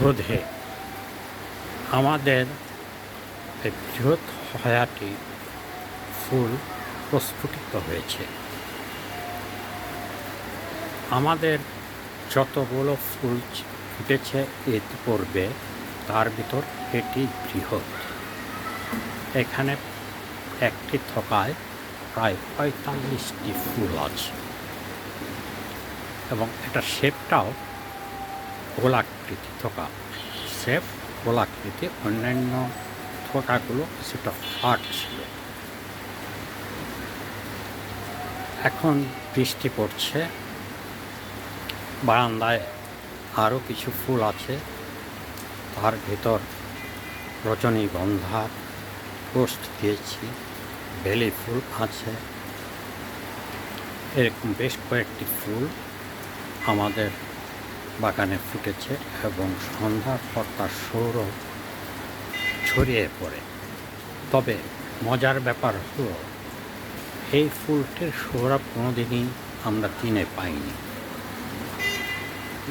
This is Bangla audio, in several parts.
রোধে আমাদের এই বৃহৎ হয়াটি ফুল প্রস্ফুটিত হয়েছে। আমাদের যতগুলো ফুল ফুটেছে এর পূর্বে তার ভিতর এটি বৃহৎ। এখানে একটি থকায় প্রায় পঁয়তাল্লিশটি ফুল আছে। এবং এটা শেপটাও গোলাকৃতি থোকা শেপ গোলাকৃতি অন্যান্য থোকাগুলো কিছুটা ফাট ছিল। এখন বৃষ্টি পড়ছে। বারান্দায় আরও কিছু ফুল আছে। তার ভেতর রজনীগন্ধা পোস্ট দিয়েছি। বেলি ফুল আছে। এরকম বেশ কয়েকটি ফুল আমাদের বাগানে ফুটেছে এবং সন্ধ্যার পর তার সৌরভ ছড়িয়ে পড়ে। তবে মজার ব্যাপার হলো, এই ফুলটির সৌরভ কোনোদিনই আমরা কিনে পাইনি।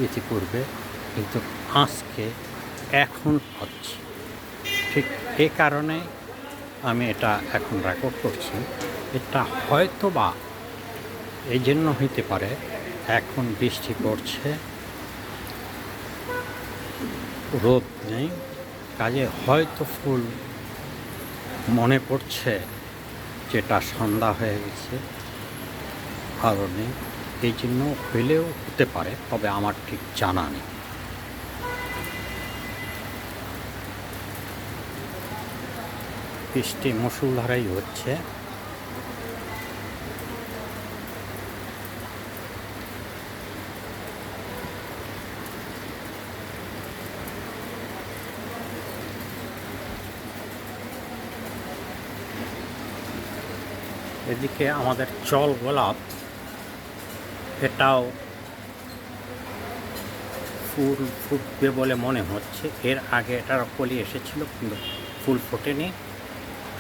ইতিপূর্বে কিন্তু আজকে এখন পাচ্ছি। ঠিক এ কারণে আমি এটা এখন রেকর্ড করছি। এটা হয়তো বা এই জন্য হইতে পারে, এখন বৃষ্টি পড়ছে রোদ নেই, কাজে হয়তো ফুল মনে পড়ছে যেটা সন্ধ্যা হয়ে গেছে, আলো নেই। এই জন্য হইলেও হতে পারে, তবে আমার ঠিক জানা নেই। বৃষ্টি মুসুলধারাই হচ্ছে। এদিকে আমাদের চল গোলাপ, এটাও ফুল ফুটবে বলে মনে হচ্ছে। এর আগে এটার কলি এসেছিল, কিন্তু ফুল ফোটেনি,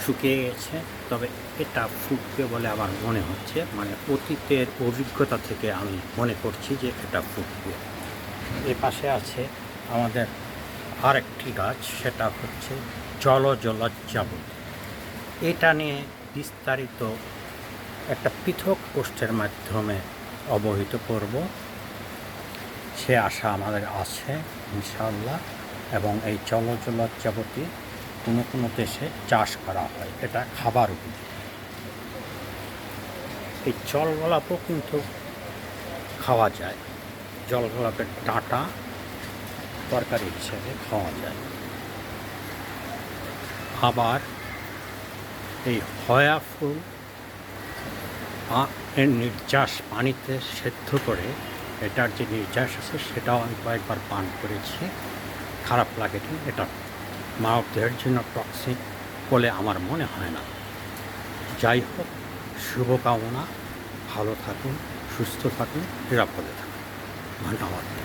শুকিয়ে গেছে, তবে এটা ফুটবে বলে আমার মনে হচ্ছে। মানে অতীতের অভিজ্ঞতা থেকে আমি মনে করছি যে এটা ফুটবে। এ পাশে আছে আমাদের আরেকটি গাছ, সেটা হচ্ছে জল জলজ্জাবতী এটা নিয়ে বিস্তারিত একটা পৃথক পোস্টের মাধ্যমে অবহিত করব। সে আশা আমাদের আছে ইনশাল্লাহ এবং এই জলজলজ্জাবতী কোনো কোনো দেশে চাষ করা হয়। এটা খাবার উপযোগী। এই জল গোলাপও কিন্তু খাওয়া যায়। জল গোলাপের ডাঁটা তরকারি হিসেবে খাওয়া যায়। আবার এই হয়া ফুল নির্যাস পানিতে সেদ্ধ করে এটার যে নির্যাস আছে সেটাও আমি কয়েকবার পান করেছি। খারাপ লাগেনি এটা মানব দেহের জন্য টক্সিক বলে আমার মনে হয় না। যাই হোক, শুভকামনা। ভালো থাকুন, সুস্থ থাকুন, নিরাপদে থাকুন। ধন্যবাদ।